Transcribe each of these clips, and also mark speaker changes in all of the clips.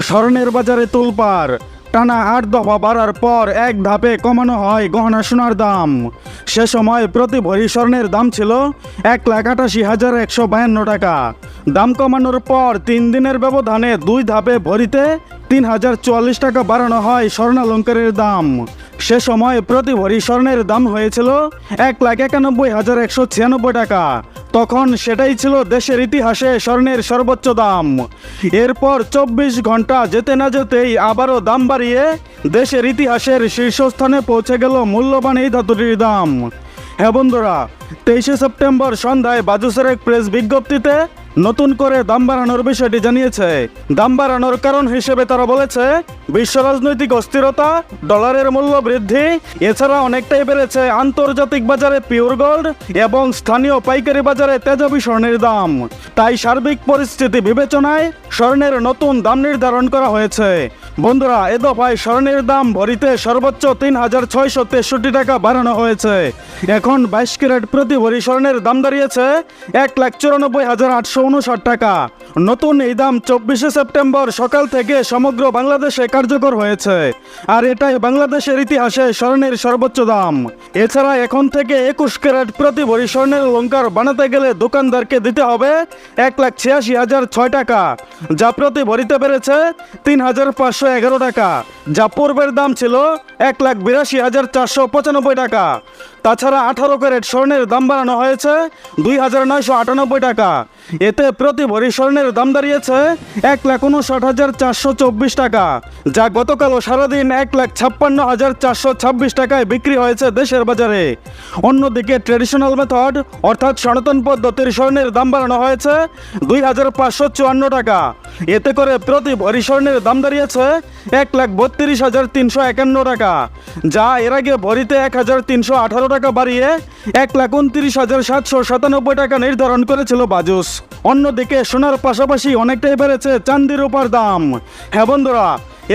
Speaker 1: স্বর্ণের বাজারে তুলপার টানা আট দফা বাড়ার পর এক ধাপে কমানো হয় গহনা সোনার দাম। সে সময় প্রতি ভরি স্বর্ণের দাম ছিল এক লাখ আটাশি হাজার একশো বায়ান্ন টাকা। দাম কমানোর পর তিন দিনের ব্যবধানে দুই ধাপে ভরিতে তিন হাজার চুয়াল্লিশ টাকা বাড়ানো হয় স্বর্ণালঙ্কারের দাম। সে সময় প্রতি ভরি স্বর্ণের দাম হয়েছিল এক লাখ একানব্বই হাজার একশো ছিয়ানব্বই টাকা। তখন সেটাই ছিল দেশের ইতিহাসে স্বর্ণের সর্বোচ্চ দাম। এরপর চব্বিশ ঘণ্টা যেতে না যেতেই আবারও দাম বাড়িয়ে দেশের ইতিহাসের শীর্ষস্থানে পৌঁছে গেল মূল্যবান এই ধাতুটির দাম। হ্যাঁ বন্ধুরা, তেইশে সেপ্টেম্বর সন্ধ্যায় বাজুসের এক প্রেস বিজ্ঞপ্তিতে নতুন করে দাম বাড়ানোর বিষয়টি জানিয়েছে। দাম বাড়ানোর কারণ হিসেবে তারা বলেছে, বিশ্ব রাজনৈতিক অস্থিরতা, ডলারের মূল্য বৃদ্ধি, এছাড়া অনেকটাই বেড়েছে আন্তর্জাতিক বাজারে পিওর গোল্ড এবং স্থানীয় পাইকারি বাজারে তেজাবি স্বর্ণের দাম। তাই সার্বিক পরিস্থিতি বিবেচনায় স্বর্ণের নতুন দাম নির্ধারণ করা হয়েছে। বন্ধুরা, এ দফায় স্বর্ণের দাম ভরিতে সর্বোচ্চ তিন হাজার ছয়শো তেষট্টি টাকা বাড়ানো হয়েছে। এখন বাইশ ক্যারেট প্রতি ভরি স্বর্ণের দাম দাঁড়িয়েছে এক লাখ চুরানব্বই হাজার আটশো উনষাট টাকা। নতুন এই দাম চব্বিশে সেপ্টেম্বর সকাল থেকে সমগ্র বাংলাদেশে কার্যকর হয়েছে। আর এটাই বাংলাদেশের ইতিহাসে স্বর্ণের সর্বোচ্চ দাম। এছাড়া এখন থেকে একুশ ক্যারেট প্রতি ভরি স্বর্ণের অলঙ্কার বানাতে গেলে দোকানদারকে দিতে হবে এক লাখ ছিয়াশি হাজার ছয় টাকা, যা প্রতি ভরিতে পেরেছে তিন হাজার পাঁচশো এগারো টাকা, যা পূর্বের দাম ছিল এক লাখ বিরাশি হাজার চারশো পঁচানব্বই টাকা। তাছাড়া আঠারো ক্যারেট স্বর্ণের দাম বাড়ানো হয়েছে দুই হাজার নয়শো আটানব্বই টাকা এতে প্রতি ভরি স্বর্ণের দাম দাঁড়িয়েছে এক লাখ উনষাট হাজার চারশো চব্বিশ টাকা, যা গতকালও সারাদিন এক লাখ ছাপ্পান্ন হাজার চারশো ছাব্বিশ টাকায় বিক্রি হয়েছে দেশের বাজারে। অন্যদিকে ট্রেডিশনাল মেথড অর্থাৎ সনাতন পদ্ধতির স্বর্ণের দাম বাড়ানো হয়েছে দুই হাজার পাঁচশো চুয়ান্ন টাকা। এতে করে প্রতি ভরি স্বর্ণের দাম দাঁড়িয়েছে এক লাখ বত্রিশ হাজার তিনশো একান্ন টাকা, যা এর আগে ভরিতে এক হাজার তিনশো আঠারো টাকা বাড়িয়ে এক লাখ উনত্রিশ হাজার সাতশো সাতানব্বই টাকা নির্ধারণ করেছিল বাজুস। অন্যদিকে সোনার পাশাপাশি অনেকটাই বেড়েছে চান্দির উপর দাম। হ্যাঁ বন্ধুরা,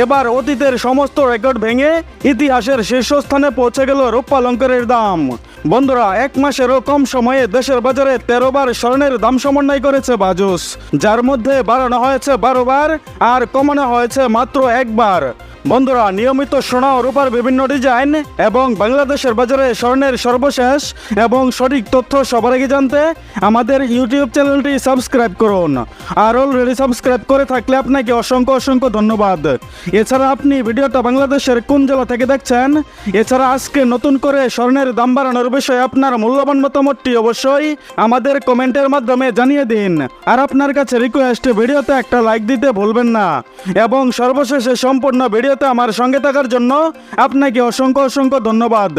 Speaker 1: এবার অতীতের সমস্ত রেকর্ড ভেঙে ইতিহাসের শীর্ষস্থানে পৌঁছে গেল রূপালঙ্কারের দাম। বন্ধুরা, এক মাসেরও কম সময়ে দেশের বাজারে তেরো বার স্বর্ণের দাম সমন্বয় করেছে বাজুস, যার মধ্যে বাড়ানো হয়েছে বারো বার আর কমানো হয়েছে মাত্র একবার বন্ধুরা, নিয়মিত সোনা ও রূপার বিভিন্ন ডিজাইন এবং বাংলাদেশের বাজারে স্বর্ণের সর্বশেষ এবং সঠিক তথ্য সবার আগে জানতে আমাদের ইউটিউব চ্যানেলটি সাবস্ক্রাইব করুন। আর অলরেডি সাবস্ক্রাইব করে থাকলে আপনাকে অসংখ্য অসংখ্য ধন্যবাদ। এছাড়া আপনি ভিডিওটা বাংলাদেশের কোন জেলা থেকে দেখছেন? এছাড়া আজকে নতুন করে স্বর্ণের দাম বাড়ানোর বিষয়ে আপনার মূল্যবান মতামতটি অবশ্যই আমাদের কমেন্টের মাধ্যমে জানিয়ে দিন। আর আপনার কাছে রিকোয়েস্ট ভিডিওতে একটা লাইক দিতে ভুলবেন না। এবং সর্বশেষে সম্পূর্ণ আমার সঙ্গে থাকার জন্য আপনাকে অসংখ্য অসংখ্য ধন্যবাদ।